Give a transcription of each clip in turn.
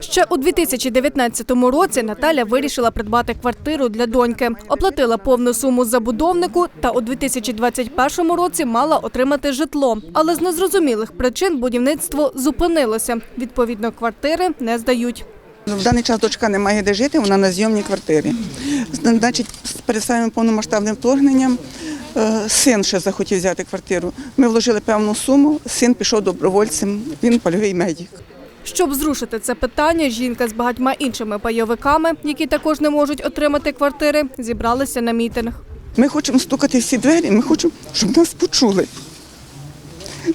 Ще у 2019 році Наталя вирішила придбати квартиру для доньки, оплатила повну суму забудовнику та у 2021 році мала отримати житло. Але з незрозумілих причин будівництво зупинилося. Відповідно, квартири не здають. В даний час дочка не має де жити, вона на зйомній квартирі. Значить, перед самим повномасштабним вторгненням е, син ще захотів взяти квартиру. Ми вложили певну суму, син пішов добровольцем, він польовий медик. Щоб зрушити це питання, жінка з багатьма іншими пайовиками, які також не можуть отримати квартири, зібралися на мітинг. Ми хочемо стукати всі двері, ми хочемо, щоб нас почули.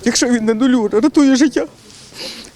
Якщо він не долюра, рятує життя,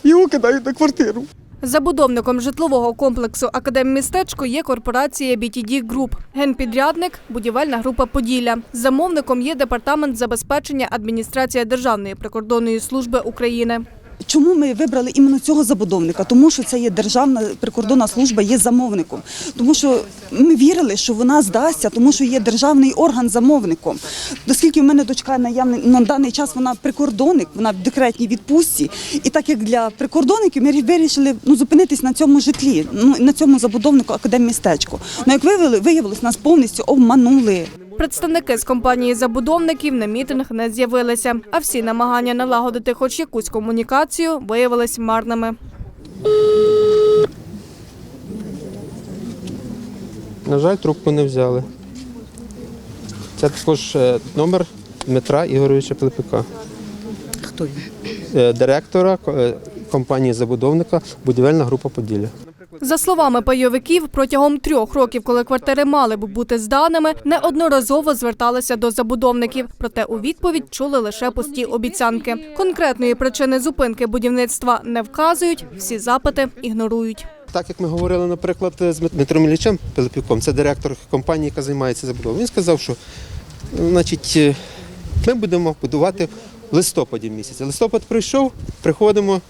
його кидають на квартиру. Забудовником житлового комплексу Академмістечко є корпорація BTD Group. Генпідрядник – будівельна група «Поділля». Замовником є департамент забезпечення адміністрація Державної прикордонної служби України. Чому ми вибрали іменно цього забудовника? Тому що це є державна прикордонна служба, є замовником. Тому що ми вірили, що вона здасться, тому що є державний орган замовником. Оскільки в мене дочка наявний на даний час вона прикордонник, вона в декретній відпустці. І так як для прикордонників ми вирішили ну, зупинитись на цьому житлі, ну на цьому забудовнику академмістечку. Ну як виявили, виявилось, нас повністю обманули. Представники з компанії забудовників на мітинг не з'явилися, а всі намагання налагодити хоч якусь комунікацію виявились марними. На жаль, трубку не взяли. Це також е, номер Дмитра Ігоровича Пилипюка. Хто він? Е, Директора е, компанії забудовника будівельна група Поділля. За словами пайовиків, протягом трьох років, коли квартири мали б бути зданими, неодноразово зверталися до забудовників. Проте у відповідь чули лише пусті обіцянки. Конкретної причини зупинки будівництва не вказують, всі запити ігнорують. Так як ми говорили, наприклад, з Дмитром Іллічем Пилипюком, це директор компанії, яка займається забудовою. Він сказав, що значить, е, ми будемо будувати в листопаді місяці. Листопад прийшов, приходимо.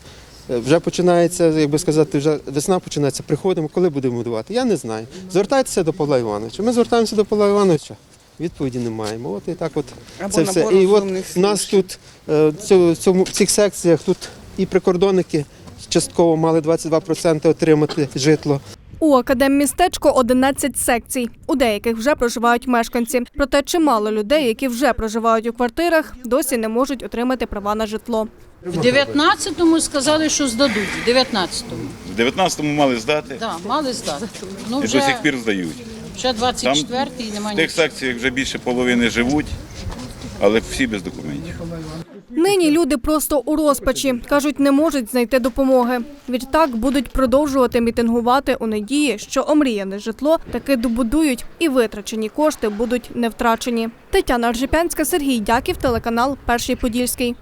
Вже починається, як би сказати, вже весна починається. Приходимо, коли будемо будувати. Я не знаю. Звертайтеся до Павла Івановича. Ми звертаємося до Павла Івановича. Відповіді не маємо. От і так, от Або це все. І от у нас тут е, цьому- в цих секціях тут і прикордонники частково мали 22% отримати житло. У академмістечко 11 секцій. У деяких вже проживають мешканці. Проте чимало людей, які вже проживають у квартирах, досі не можуть отримати права на житло. В 19-му сказали, що здадуть. В 19-му. В 19-му мали здати Да, мали здати. Ну, і вже, до сих пір здають. вже 24-й і В немає тих нічого. секціях вже більше половини живуть, але всі без документів. Нині люди просто у розпачі. Кажуть, не можуть знайти допомоги. Відтак будуть продовжувати мітингувати у надії, що омріяне житло таки добудують і витрачені кошти будуть не втрачені. Тетяна Аржипянська, Сергій Дяків, телеканал Перший Подільський.